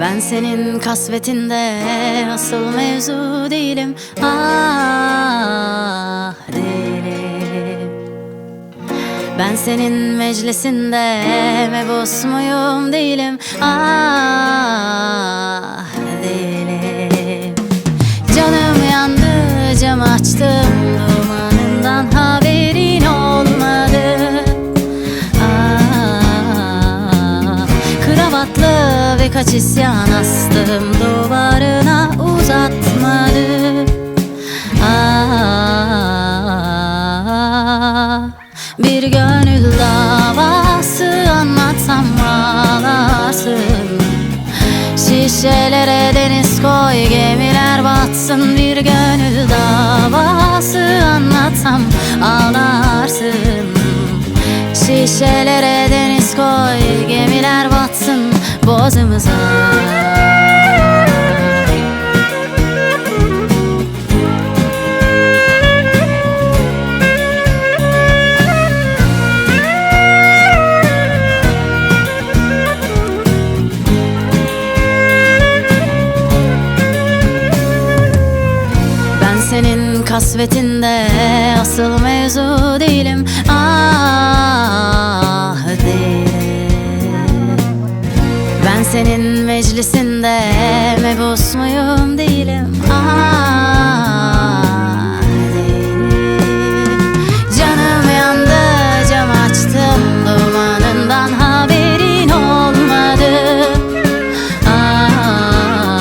Ben senin kasvetinde asıl mevzu değilim. Ah değilim. Ben senin meclisinde mebus muyum değilim? Ah değilim. Canım yandı cam açtım birkaç isyan astım Duvarına uzatmadı. Ah, Bir gönül davası anlatsam ağlarsın. Şişelere deniz koy gemiler batsın. Bir gönül davası anlatsam ağlarsın. Şişelere deniz koy gemiler batsın boğazımıza. Ben senin kasvetinde asıl mevzu değilim. Ah senin meclisinde mebus muyum değilim? Ah değilim Canım yandı cam açtım dumanından haberin olmadı. Ah,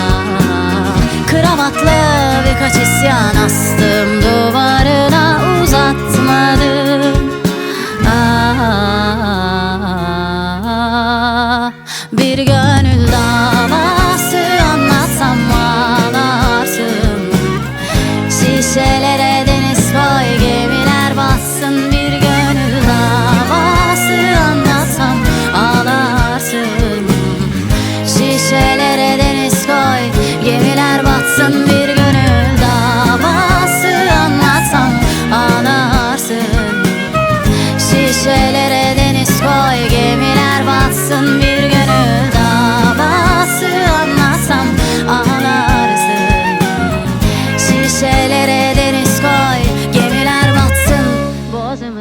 Kravatlı birkaç isyan astım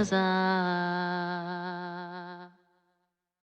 Ramazan.